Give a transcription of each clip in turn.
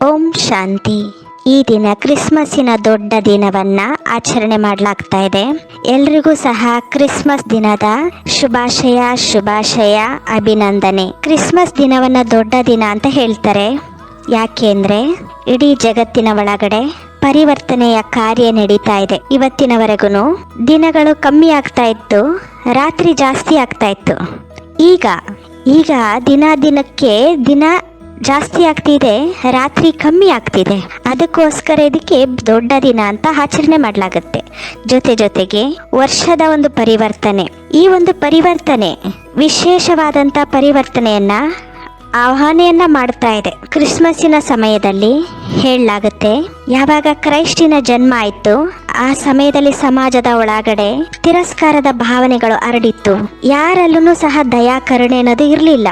ಓಂ ಶಾಂತಿ. ಈ ದಿನ ಕ್ರಿಸ್ಮಸ್ಸಿನ ದೊಡ್ಡ ದಿನವನ್ನ ಆಚರಣೆ ಮಾಡಲಾಗ್ತಾ ಇದೆ. ಎಲ್ರಿಗೂ ಸಹ ಕ್ರಿಸ್ಮಸ್ ದಿನದ ಶುಭಾಶಯ ಶುಭಾಶಯ, ಅಭಿನಂದನೆ. ಕ್ರಿಸ್ಮಸ್ ದಿನವನ್ನ ದೊಡ್ಡ ದಿನ ಅಂತ ಹೇಳ್ತಾರೆ. ಯಾಕೆಂದ್ರೆ ಇಡೀ ಜಗತ್ತಿನ ಒಳಗಡೆ ಪರಿವರ್ತನೆಯ ಕಾರ್ಯ ನಡೀತಾ ಇದೆ. ಇವತ್ತಿನವರೆಗೂ ದಿನಗಳು ಕಮ್ಮಿ ಆಗ್ತಾ ಇತ್ತು, ರಾತ್ರಿ ಜಾಸ್ತಿ ಆಗ್ತಾ ಇತ್ತು. ಈಗ ಈಗ ದಿನ ದಿನಕ್ಕೆ ದಿನ ಜಾಸ್ತಿ ಆಗ್ತಿದೆ, ರಾತ್ರಿ ಕಮ್ಮಿ ಆಗ್ತಿದೆ. ಅದಕ್ಕೋಸ್ಕರ ಇದಕ್ಕೆ ದೊಡ್ಡ ದಿನ ಅಂತ ಆಚರಣೆ ಮಾಡಲಾಗುತ್ತೆ. ಜೊತೆ ಜೊತೆಗೆ ವರ್ಷದ ಒಂದು ಪರಿವರ್ತನೆ. ಈ ಒಂದು ಪರಿವರ್ತನೆ ವಿಶೇಷವಾದಂಥ ಪರಿವರ್ತನೆಯನ್ನ, ಆಹ್ವಾನೆಯನ್ನ ಮಾಡ್ತಾ ಇದೆ. ಕ್ರಿಸ್ಮಸ್ಸಿನ ಸಮಯದಲ್ಲಿ ಹೇಳಲಾಗುತ್ತೆ, ಯಾವಾಗ ಕ್ರೈಸ್ಟಿನ ಜನ್ಮ ಆಯ್ತು, ಆ ಸಮಯದಲ್ಲಿ ಸಮಾಜದ ಒಳಗಡೆ ತಿರಸ್ಕಾರದ ಭಾವನೆಗಳು ಹರಡಿತ್ತು. ಯಾರಲ್ಲೂ ಸಹ ದಯಾ ಕರುಣೆ ಅನ್ನೋದು ಇರಲಿಲ್ಲ.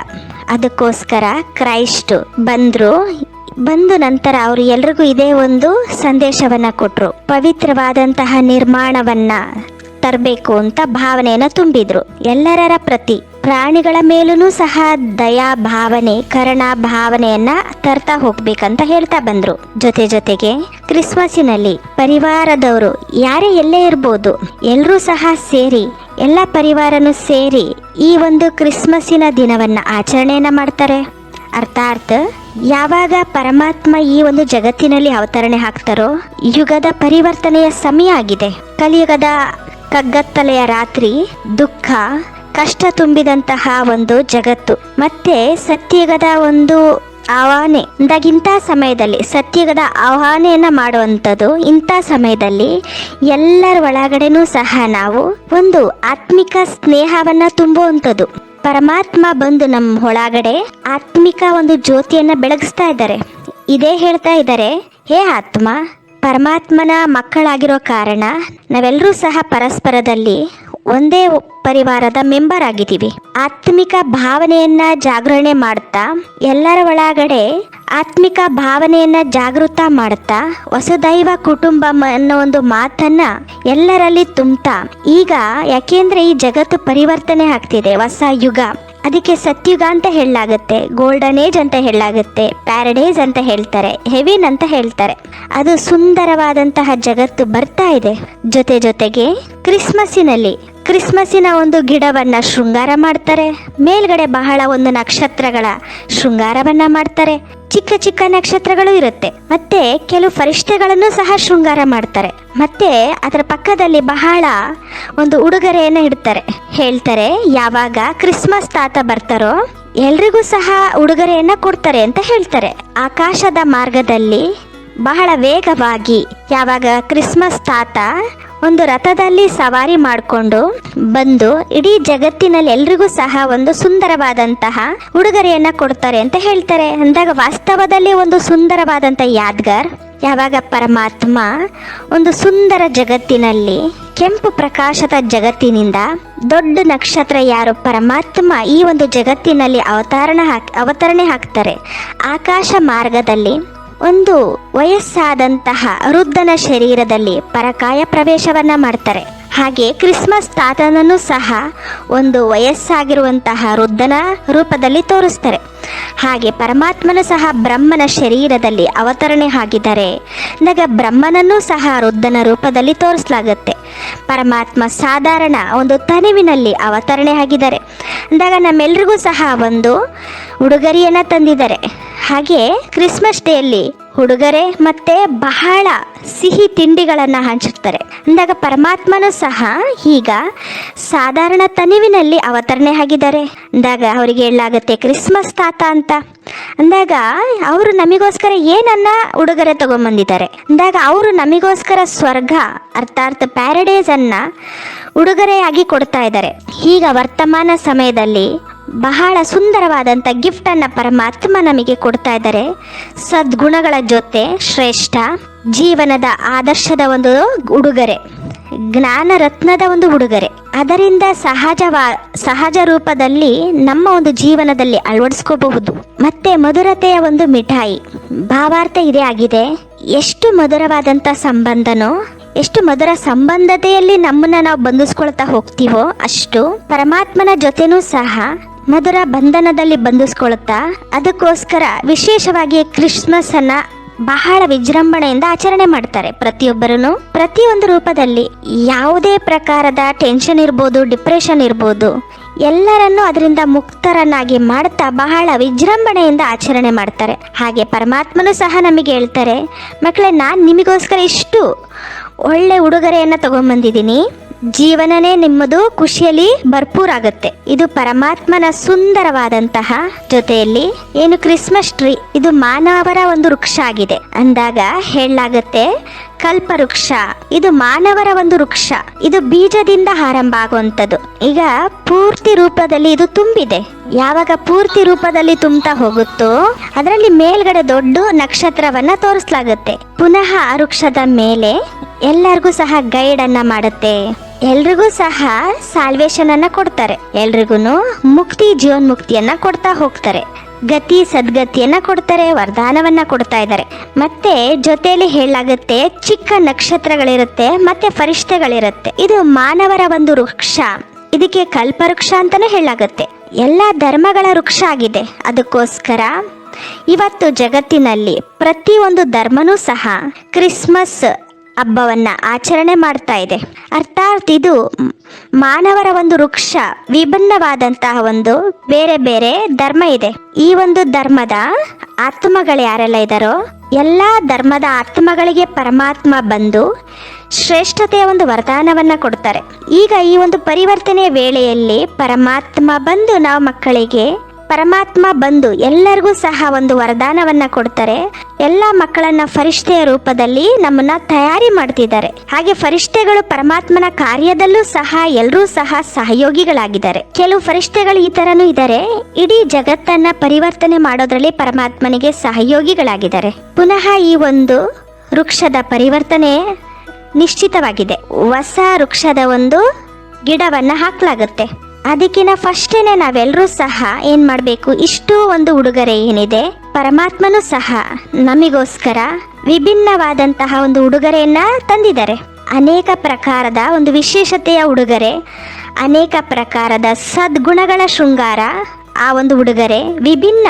ಅದಕ್ಕೋಸ್ಕರ ಕ್ರೈಸ್ಟ್ ಬಂದ್ರು. ಬಂದು ನಂತರ ಅವರು ಎಲ್ರಿಗೂ ಇದೇ ಒಂದು ಸಂದೇಶವನ್ನ ಕೊಟ್ಟರು ಪವಿತ್ರವಾದಂತಹ ನಿರ್ಮಾಣವನ್ನ ತರಬೇಕು ಅಂತ ಭಾವನೆಯನ್ನು ತುಂಬಿದ್ರು. ಎಲ್ಲರ ಪ್ರತಿ ಪ್ರಾಣಿಗಳ ಮೇಲೂ ಸಹ ದಯಾ ಭಾವನೆ, ಕರಣ ಭಾವನೆಯನ್ನ ತರ್ತಾ ಹೋಗ್ಬೇಕಂತ ಹೇಳ್ತಾ ಬಂದ್ರು. ಜೊತೆ ಜೊತೆಗೆ ಕ್ರಿಸ್ಮಸ್ಸಿನಲ್ಲಿ ಪರಿವಾರದವರು ಯಾರೇ ಎಲ್ಲೇ ಇರ್ಬೋದು ಎಲ್ಲರೂ ಸಹ ಸೇರಿ, ಎಲ್ಲ ಪರಿವಾರನು ಸೇರಿ ಈ ಒಂದು ಕ್ರಿಸ್ಮಸ್ಸಿನ ದಿನವನ್ನ ಆಚರಣೆಯನ್ನ ಮಾಡ್ತಾರೆ. ಅರ್ಥಾತ್ ಯಾವಾಗ ಪರಮಾತ್ಮ ಈ ಒಂದು ಜಗತ್ತಿನಲ್ಲಿ ಅವತರಣೆ ಹಾಕ್ತಾರೋ, ಯುಗದ ಪರಿವರ್ತನೆಯ ಸಮಯ ಆಗಿದೆ. ಕಲಿಯುಗದ ಕಗ್ಗತ್ತಲೆಯ ರಾತ್ರಿ ದುಃಖ, ಕಷ್ಟ ತುಂಬಿದಂತಹ ಒಂದು ಜಗತ್ತು. ಮತ್ತೆ ಸತ್ಯಗದ ಒಂದು ಆಹ್ವಾನೆ. ಇಂಥ ಸಮಯದಲ್ಲಿ ಸತ್ಯಗದ ಆಹ್ವಾನೆಯನ್ನ ಮಾಡುವಂಥದ್ದು ಇಂಥ ಸಮಯದಲ್ಲಿ ಎಲ್ಲರ ಒಳಗಡೆನೂ ಸಹ ನಾವು ಒಂದು ಆತ್ಮಿಕ ಸ್ನೇಹವನ್ನ ತುಂಬುವಂಥದ್ದು. ಪರಮಾತ್ಮ ಬಂದು ನಮ್ಮ ಒಳಗಡೆ ಆತ್ಮಿಕ ಒಂದು ಜ್ಯೋತಿಯನ್ನ ಬೆಳಗಿಸ್ತಾ ಇದ್ದಾರೆ. ಇದೇ ಹೇಳ್ತಾ ಇದ್ದಾರೆ, ಹೇ ಆತ್ಮ ಪರಮಾತ್ಮನ ಮಕ್ಕಳಾಗಿರೋ ಕಾರಣ ನಾವೆಲ್ಲರೂ ಸಹ ಪರಸ್ಪರದಲ್ಲಿ ಒಂದೇ ಪರಿವಾರದ ಮೆಂಬರ್ ಆಗಿದ್ದೀವಿ. ಆತ್ಮಿಕ ಭಾವನೆಯನ್ನ ಜಾಗರಣೆ ಮಾಡ್ತಾ, ಎಲ್ಲರ ಒಳಗಡೆ ಆತ್ಮಿಕ ಭಾವನೆಯನ್ನ ಜಾಗೃತ ಮಾಡ್ತಾ, ವಸುದೈವ ಕುಟುಂಬ ಅನ್ನೋ ಒಂದು ಮಾತನ್ನ ಎಲ್ಲರಲ್ಲಿ ತುಂಬ್ತಾ, ಈಗ ಯಾಕೆಂದ್ರೆ ಈ ಜಗತ್ತು ಪರಿವರ್ತನೆ ಆಗ್ತಿದೆ, ಹೊಸ ಯುಗ. ಅದಕ್ಕೆ ಸತ್ಯುಗ ಅಂತ ಹೇಳಲಾಗುತ್ತೆ ಗೋಲ್ಡನ್ ಏಜ್ ಅಂತ ಹೇಳಲಾಗುತ್ತೆ, ಪ್ಯಾರಡೈಸ್ ಅಂತ ಹೇಳ್ತಾರೆ, ಹೆವಿನ್ ಅಂತ ಹೇಳ್ತಾರೆ. ಅದು ಸುಂದರವಾದಂತಹ ಜಗತ್ತು ಬರ್ತಾ ಇದೆ. ಜೊತೆ ಜೊತೆಗೆ ಕ್ರಿಸ್ಮಸ್ಸಿನಲ್ಲಿ ಕ್ರಿಸ್ಮಸ್ಸಿನ ಒಂದು ಗಿಡವನ್ನ ಶೃಂಗಾರ ಮಾಡ್ತಾರೆ. ಮೇಲ್ಗಡೆ ಬಹಳ ಒಂದು ನಕ್ಷತ್ರಗಳ ಶೃಂಗಾರವನ್ನ ಮಾಡ್ತಾರೆ. ಚಿಕ್ಕ ಚಿಕ್ಕ ನಕ್ಷತ್ರಗಳು ಇರುತ್ತೆ. ಮತ್ತೆ ಕೆಲವು ಫರಿಷ್ಠೆಗಳನ್ನು ಸಹ ಶೃಂಗಾರ ಮಾಡ್ತಾರೆ. ಮತ್ತೆ ಅದರ ಪಕ್ಕದಲ್ಲಿ ಬಹಳ ಒಂದು ಉಡುಗೊರೆಯನ್ನು ಇಡ್ತಾರೆ. ಹೇಳ್ತಾರೆ, ಯಾವಾಗ ಕ್ರಿಸ್ಮಸ್ ತಾತ ಬರ್ತಾರೋ ಎಲ್ರಿಗೂ ಸಹ ಉಡುಗೊರೆಯನ್ನ ಕೊಡ್ತಾರೆ ಅಂತ ಹೇಳ್ತಾರೆ. ಆಕಾಶದ ಮಾರ್ಗದಲ್ಲಿ ಬಹಳ ವೇಗವಾಗಿ ಯಾವಾಗ ಕ್ರಿಸ್ಮಸ್ ತಾತ ಒಂದು ರಥದಲ್ಲಿ ಸವಾರಿ ಮಾಡಿಕೊಂಡು ಬಂದು ಇಡೀ ಜಗತ್ತಿನಲ್ಲಿ ಎಲ್ರಿಗೂ ಸಹ ಒಂದು ಸುಂದರವಾದಂತಹ ಉಡುಗೊರೆಯನ್ನ ಕೊಡ್ತಾರೆ ಅಂತ ಹೇಳ್ತಾರೆ. ಅಂದಾಗ ವಾಸ್ತವದಲ್ಲಿ ಒಂದು ಸುಂದರವಾದಂಥ ಯಾದ್ಗಾರ್, ಯಾವಾಗ ಪರಮಾತ್ಮ ಒಂದು ಸುಂದರ ಜಗತ್ತಿನಲ್ಲಿ, ಕೆಂಪು ಪ್ರಕಾಶದ ಜಗತ್ತಿನಿಂದ ದೊಡ್ಡ ನಕ್ಷತ್ರ ಯಾರು ಪರಮಾತ್ಮ ಈ ಒಂದು ಜಗತ್ತಿನಲ್ಲಿ ಅವತಾರಣ ಹಾಕ್, ಅವತರಣೆ ಹಾಕ್ತಾರೆ. ಆಕಾಶ ಮಾರ್ಗದಲ್ಲಿ ಒಂದು ವಯಸ್ಸಾದಂತಹ ವೃದ್ಧನ ಶರೀರದಲ್ಲಿ ಪರಕಾಯ ಪ್ರವೇಶವನ್ನ ಮಾಡ್ತಾರೆ. ಹಾಗೆ ಕ್ರಿಸ್ಮಸ್ ತಾತನನ್ನು ಸಹ ಒಂದು ವಯಸ್ಸಾಗಿರುವಂತಹ ವೃದ್ಧನ ರೂಪದಲ್ಲಿ ತೋರಿಸ್ತಾರೆ. ಹಾಗೆ ಪರಮಾತ್ಮನು ಸಹ ಬ್ರಹ್ಮನ ಶರೀರದಲ್ಲಿ ಅವತರಣೆ ಆಗಿದ್ದಾರೆ ನಗ ಬ್ರಹ್ಮನನ್ನು ಸಹ ವೃದ್ಧನ ರೂಪದಲ್ಲಿ ತೋರಿಸಲಾಗುತ್ತೆ. ಪರಮಾತ್ಮ ಸಾಧಾರಣ ಒಂದು ತನಿವಿನಲ್ಲಿ ಅವತರಣೆ ಆಗಿದ್ದಾರೆ. ಅಂದಾಗ ನಮ್ಮೆಲ್ರಿಗೂ ಸಹ ಒಂದು ಉಡುಗೊರೆಯನ್ನು ತಂದಿದ್ದಾರೆ. ಹಾಗೆ ಕ್ರಿಸ್ಮಸ್ ಡೇಯಲ್ಲಿ ಹುಡುಗರೆ ಮತ್ತೆ ಬಹಳ ಸಿಹಿ ತಿಂಡಿಗಳನ್ನು ಹಂಚುತ್ತಾರೆ. ಅಂದಾಗ ಪರಮಾತ್ಮನು ಸಹ ಈಗ ಸಾಧಾರಣ ತನಿವಿನಲ್ಲಿ ಅವತರಣೆ ಆಗಿದ್ದಾರೆ. ಅಂದಾಗ ಅವರಿಗೆ ಹೇಳಲಾಗುತ್ತೆ ಕ್ರಿಸ್ಮಸ್ ತಾತ ಅಂತ. ಅಂದಾಗ ಅವರು ನಮಗೋಸ್ಕರ ಏನನ್ನ ಉಡುಗೊರೆ ತಗೊಂಬಂದಿದ್ದಾರೆ. ಅಂದಾಗ ಅವರು ನಮಗೋಸ್ಕರ ಸ್ವರ್ಗ, ಅರ್ಥಾತ್ ಪ್ಯಾರಡೈಸ್ ಅನ್ನ ಉಡುಗೊರೆಯಾಗಿ ಕೊಡ್ತಾ ಇದ್ದಾರೆ. ಈಗ ವರ್ತಮಾನ ಸಮಯದಲ್ಲಿ ಬಹಳ ಸುಂದರವಾದಂಥ ಗಿಫ್ಟನ್ನು ಪರಮಾತ್ಮ ನಮಗೆ ಕೊಡ್ತಾ ಇದ್ದಾರೆ. ಸದ್ಗುಣಗಳ ಜೊತೆ ಶ್ರೇಷ್ಠ, ಜೀವನದ ಆದರ್ಶದ ಒಂದು ಉಡುಗೊರೆ, ಜ್ಞಾನ ರತ್ನದ ಒಂದು ಉಡುಗೊರೆ. ಅದರಿಂದ ಸಹಜವಾ, ಸಹಜ ರೂಪದಲ್ಲಿ ನಮ್ಮ ಒಂದು ಜೀವನದಲ್ಲಿ ಅಳವಡಿಸ್ಕೋಬಹುದು. ಮತ್ತೆ ಮಧುರತೆಯ ಒಂದು ಮಿಠಾಯಿ, ಭಾವಾರ್ಥ ಇದೇ ಆಗಿದೆ. ಎಷ್ಟು ಮಧುರವಾದಂಥ ಸಂಬಂಧನೋ, ಎಷ್ಟು ಮಧುರ ಸಂಬಂಧತೆಯಲ್ಲಿ ನಮ್ಮನ್ನ ನಾವು ಬಂಧಿಸ್ಕೊಳ್ತಾ ಹೋಗ್ತೀವೋ ಅಷ್ಟು ಪರಮಾತ್ಮನ ಜೊತೆನೂ ಸಹ ಮಧುರ ಬಂಧನದಲ್ಲಿ ಬಂಧಿಸ್ಕೊಳ್ಳುತ್ತಾ ಅದಕ್ಕೋಸ್ಕರ ವಿಶೇಷವಾಗಿ ಕ್ರಿಸ್ಮಸ್ ಬಹಳ ವಿಜೃಂಭಣೆಯಿಂದ ಆಚರಣೆ ಮಾಡ್ತಾರೆ. ಪ್ರತಿಯೊಬ್ಬರೂ ಪ್ರತಿಯೊಂದು ರೂಪದಲ್ಲಿ ಯಾವುದೇ ಪ್ರಕಾರದ ಟೆನ್ಷನ್ ಇರ್ಬೋದು ಡಿಪ್ರೆಷನ್ ಇರ್ಬೋದು, ಎಲ್ಲರನ್ನೂ ಅದರಿಂದ ಮುಕ್ತರನ್ನಾಗಿ ಮಾಡ್ತಾ ಬಹಳ ವಿಜೃಂಭಣೆಯಿಂದ ಆಚರಣೆ ಮಾಡ್ತಾರೆ. ಹಾಗೆ ಪರಮಾತ್ಮನು ಸಹ ನಮಗೆ ಹೇಳ್ತಾರೆ, ಮಕ್ಕಳೇ, ನಾನು ನಿಮಗೋಸ್ಕರ ಇಷ್ಟು ಒಳ್ಳೆ ಉಡುಗೊರೆಯನ್ನು ತಗೊಂಬಂದಿದ್ದೀನಿ. ಜೀವನನೇ ನಿಮ್ಮದು, ಖುಷಿಯಲ್ಲಿ ಭರ್ಪೂರಾಗುತ್ತೆ. ಇದು ಪರಮಾತ್ಮನ ಸುಂದರವಾದಂತಹ ಜೊತೆಯಲ್ಲಿ ಏನು ಕ್ರಿಸ್ಮಸ್ ಟ್ರೀ, ಇದು ಮಾನವರ ಒಂದು ವೃಕ್ಷ ಆಗಿದೆ ಅಂದಾಗ ಹೇಳಲಾಗತ್ತೆ, ಕಲ್ಪವೃಕ್ಷ, ಇದು ಮಾನವರ ಒಂದು ವೃಕ್ಷ, ಇದು ಬೀಜದಿಂದ ಆರಂಭ ಆಗುವಂಥದ್ದು. ಈಗ ಪೂರ್ತಿ ರೂಪದಲ್ಲಿ ಇದು ತುಂಬಿದೆ. ಯಾವಾಗ ಪೂರ್ತಿ ರೂಪದಲ್ಲಿ ತುಂಬ್ತಾ ಹೋಗುತ್ತೋ, ಅದರಲ್ಲಿ ಮೇಲ್ಗಡೆ ದೊಡ್ಡ ನಕ್ಷತ್ರವನ್ನ ತೋರಿಸಲಾಗುತ್ತೆ. ಪುನಃ ಆ ವೃಕ್ಷದ ಮೇಲೆ ಎಲ್ಲರಿಗೂ ಸಹ ಗೈಡ್ ಅನ್ನ ಮಾಡುತ್ತೆ. ಎಲ್ರಿಗೂ ಸಹ ಸಾಲ್ವೇಶನ್ ಅನ್ನ ಕೊಡ್ತಾರೆ. ಎಲ್ರಿಗೂ ಮುಕ್ತಿ, ಜೀವನ್ಮುಕ್ತಿಯನ್ನ ಕೊಡ್ತಾ ಹೋಗ್ತಾರೆ. ಗತಿ, ಸದ್ಗತಿಯನ್ನ ಕೊಡ್ತಾರೆ, ವರದಾನವನ್ನ ಕೊಡ್ತಾ ಇದ್ದಾರೆ. ಮತ್ತೆ ಜೊತೆಯಲ್ಲಿ ಹೇಳಾಗುತ್ತೆ ಚಿಕ್ಕ ನಕ್ಷತ್ರಗಳಿರುತ್ತೆ, ಮತ್ತೆ ಫರಿಷ್ಠೆಗಳಿರುತ್ತೆ. ಇದು ಮಾನವರ ಒಂದು ವೃಕ್ಷ. ಇದಕ್ಕೆ ಕಲ್ಪವೃಕ್ಷ ಅಂತಾನೆ ಹೇಳಾಗುತ್ತೆ ಎಲ್ಲ ಧರ್ಮಗಳ ವೃಕ್ಷ ಆಗಿದೆ. ಅದಕ್ಕೋಸ್ಕರ ಇವತ್ತು ಜಗತ್ತಿನಲ್ಲಿ ಪ್ರತಿಯೊಂದು ಧರ್ಮನೂ ಸಹ ಕ್ರಿಸ್ಮಸ್ ಹಬ್ಬವನ್ನ ಆಚರಣೆ ಮಾಡ್ತಾ ಇದೆ. ಅರ್ಥಾತ್ ಇದು ಮಾನವರ ಒಂದು ವೃಕ್ಷ, ವಿಭಿನ್ನವಾದಂತಹ ಒಂದು ಬೇರೆ ಬೇರೆ ಧರ್ಮ ಇದೆ. ಈ ಒಂದು ಧರ್ಮದ ಆತ್ಮಗಳು ಯಾರೆಲ್ಲ ಇದ್ದಾರೋ ಎಲ್ಲ ಧರ್ಮದ ಆತ್ಮಗಳಿಗೆ ಪರಮಾತ್ಮ ಬಂದು ಶ್ರೇಷ್ಠತೆಯ ಒಂದು ವರದಾನವನ್ನು ಕೊಡ್ತಾರೆ. ಈಗ ಈ ಒಂದು ಪರಿವರ್ತನೆಯ ವೇಳೆಯಲ್ಲಿ ಪರಮಾತ್ಮ ಬಂದು ನಾವು ಮಕ್ಕಳಿಗೆ ಪರಮಾತ್ಮ ಬಂದು ಎಲ್ಲರಿಗೂ ಸಹ ಒಂದು ವರದಾನವನ್ನ ಕೊಡ್ತಾರೆ. ಎಲ್ಲ ಮಕ್ಕಳನ್ನ ಫರಿಷ್ಠೆಯ ರೂಪದಲ್ಲಿ ನಮ್ಮನ್ನ ತಯಾರಿ ಮಾಡ್ತಿದ್ದಾರೆ. ಹಾಗೆ ಫರಿಷ್ಠೆಗಳು ಪರಮಾತ್ಮನ ಕಾರ್ಯದಲ್ಲೂ ಸಹ ಎಲ್ಲರೂ ಸಹ ಸಹಯೋಗಿಗಳಾಗಿದ್ದಾರೆ. ಕೆಲವು ಫರಿಷ್ಠೆಗಳು ಈ ತರನೂ ಇದ್ದಾರೆ. ಇಡೀ ಜಗತ್ತನ್ನ ಪರಿವರ್ತನೆ ಮಾಡೋದ್ರಲ್ಲಿ ಪರಮಾತ್ಮನಿಗೆ ಸಹಯೋಗಿಗಳಾಗಿದ್ದಾರೆ. ಪುನಃ ಈ ಒಂದು ವೃಕ್ಷದ ಪರಿವರ್ತನೆ ನಿಶ್ಚಿತವಾಗಿದೆ. ಹೊಸ ವೃಕ್ಷದ ಒಂದು ಗಿಡವನ್ನ ಹಾಕ್ಲಾಗುತ್ತೆ. ಅದಕ್ಕಿಂತ ಫಸ್ಟೇನೆ ನಾವೆಲ್ಲರೂ ಸಹ ಏನ್ ಮಾಡಬೇಕು? ಇಷ್ಟು ಒಂದು ಉಡುಗೊರೆ ಏನಿದೆ? ಪರಮಾತ್ಮನು ಸಹ ನಮಗೋಸ್ಕರ ವಿಭಿನ್ನವಾದಂತಹ ಒಂದು ಉಡುಗೊರೆಯನ್ನ ತಂದಿದ್ದಾರೆ. ಅನೇಕ ಪ್ರಕಾರದ ಒಂದು ವಿಶೇಷತೆಯ ಉಡುಗೊರೆ, ಅನೇಕ ಪ್ರಕಾರದ ಸದ್ಗುಣಗಳ ಶೃಂಗಾರ ಆ ಒಂದು ಉಡುಗೊರೆ, ವಿಭಿನ್ನ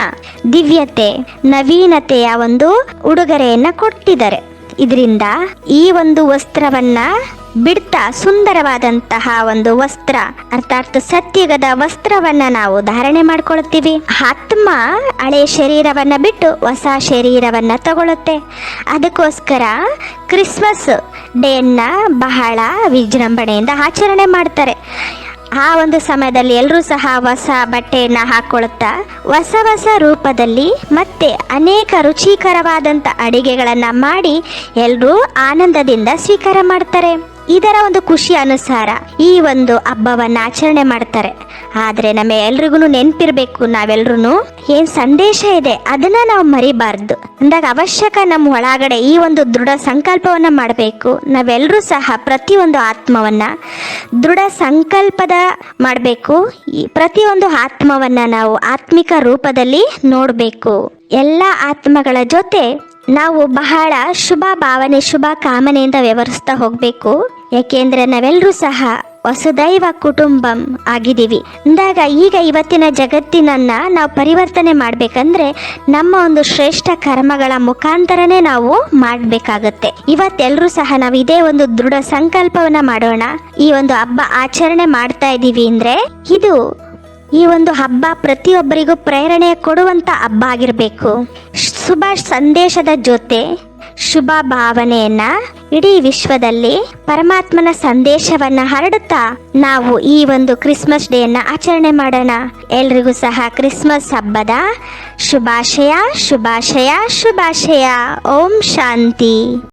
ದಿವ್ಯತೆ, ನವೀನತೆಯ ಒಂದು ಉಡುಗೊರೆಯನ್ನ ಕೊಟ್ಟಿದ್ದಾರೆ. ಇದರಿಂದ ಈ ಒಂದು ವಸ್ತ್ರವನ್ನ ಬಿಡ್ತಾ ಸುಂದರವಾದಂತಹ ಒಂದು ವಸ್ತ್ರ ಅರ್ಥಾರ್ಥ ಸತ್ಯಗದ ವಸ್ತ್ರವನ್ನ ನಾವು ಧಾರಣೆ ಮಾಡ್ಕೊಳ್ತೀವಿ. ಆತ್ಮ ಹಳೆ ಶರೀರವನ್ನ ಬಿಟ್ಟು ಹೊಸ ಶರೀರವನ್ನ ತಗೊಳುತ್ತೆ. ಅದಕ್ಕೋಸ್ಕರ ಕ್ರಿಸ್ಮಸ್ ಡೇನ್ನ ಬಹಳ ವಿಜೃಂಭಣೆಯಿಂದ ಆಚರಣೆ ಮಾಡ್ತಾರೆ. ಆ ಒಂದು ಸಮಯದಲ್ಲಿ ಎಲ್ಲರೂ ಸಹ ಹೊಸ ಬಟ್ಟೆಯನ್ನ ಹಾಕೊಳ್ತಾ, ಹೊಸ ಹೊಸ ರೂಪದಲ್ಲಿ ಮತ್ತೆ ಅನೇಕ ರುಚಿಕರವಾದಂಥ ಅಡಿಗೆಗಳನ್ನು ಮಾಡಿ ಎಲ್ಲರೂ ಆನಂದದಿಂದ ಸ್ವೀಕಾರ ಮಾಡ್ತಾರೆ. ಇದರ ಒಂದು ಖುಷಿ ಅನುಸಾರ ಈ ಒಂದು ಹಬ್ಬವನ್ನು ಆಚರಣೆ ಮಾಡ್ತಾರೆ. ಆದರೆ ನಮ್ಮ ಎಲ್ರಿಗೂ ನೆನ್ಪಿರ್ಬೇಕು ನಾವೆಲ್ಲರೂ ಏನ್ ಸಂದೇಶ ಇದೆ ಅದನ್ನ ನಾವು ಮರಿಬಾರ್ದು. ಅಂದಾಗ ಅವಶ್ಯಕ ನಮ್ಮ ಒಳಗಡೆ ಈ ಒಂದು ದೃಢ ಸಂಕಲ್ಪವನ್ನ ಮಾಡಬೇಕು. ನಾವೆಲ್ಲರೂ ಸಹ ಪ್ರತಿಯೊಂದು ಆತ್ಮವನ್ನ ದೃಢ ಸಂಕಲ್ಪದ ಮಾಡಬೇಕು. ಈ ಪ್ರತಿಯೊಂದು ಆತ್ಮವನ್ನ ನಾವು ಆತ್ಮಿಕ ರೂಪದಲ್ಲಿ ನೋಡಬೇಕು. ಎಲ್ಲ ಆತ್ಮಗಳ ಜೊತೆ ನಾವು ಬಹಳ ಶುಭ ಭಾವನೆ, ಶುಭ ಕಾಮನೆಯಿಂದ ವ್ಯವಹರಿಸ್ತಾ ಹೋಗಬೇಕು. ಯಾಕೆಂದ್ರೆ ನಾವೆಲ್ಲರೂ ಸಹ ವಸುದೈವ ಕುಟುಂಬಂ ಆಗಿದ್ದೀವಿ. ಅಂದಾಗ ಈಗ ಇವತ್ತಿನ ಜಗತ್ತಿನನ್ನ ನಾವು ಪರಿವರ್ತನೆ ಮಾಡಬೇಕಂದ್ರೆ ನಮ್ಮ ಒಂದು ಶ್ರೇಷ್ಠ ಕರ್ಮಗಳ ಮುಖಾಂತರನೇ ನಾವು ಮಾಡಬೇಕಾಗತ್ತೆ. ಇವತ್ತೆಲ್ಲರೂ ಸಹ ನಾವು ಇದೇ ಒಂದು ದೃಢ ಸಂಕಲ್ಪವನ್ನ ಮಾಡೋಣ. ಈ ಒಂದು ಹಬ್ಬ ಆಚರಣೆ ಮಾಡ್ತಾ ಇದ್ದೀವಿ ಅಂದ್ರೆ ಇದು ಈ ಒಂದು ಹಬ್ಬ ಪ್ರತಿಯೊಬ್ಬರಿಗೂ ಪ್ರೇರಣೆ ಕೊಡುವಂತ ಹಬ್ಬ ಆಗಿರಬೇಕು. ಶುಭ ಸಂದೇಶದ ಜೊತೆ ಶುಭ ಭಾವನೆಯನ್ನ ಇಡೀ ವಿಶ್ವದಲ್ಲಿ ಪರಮಾತ್ಮನ ಸಂದೇಶವನ್ನ ಹರಡುತ್ತಾ ನಾವು ಈ ಒಂದು ಕ್ರಿಸ್ಮಸ್ ಡೇಯನ್ನ ಆಚರಣೆ ಮಾಡೋಣ. ಎಲ್ರಿಗೂ ಸಹ ಕ್ರಿಸ್ಮಸ್ ಹಬ್ಬದ ಶುಭಾಶಯ ಶುಭಾಶಯ ಶುಭಾಶಯ. ಓಂ ಶಾಂತಿ.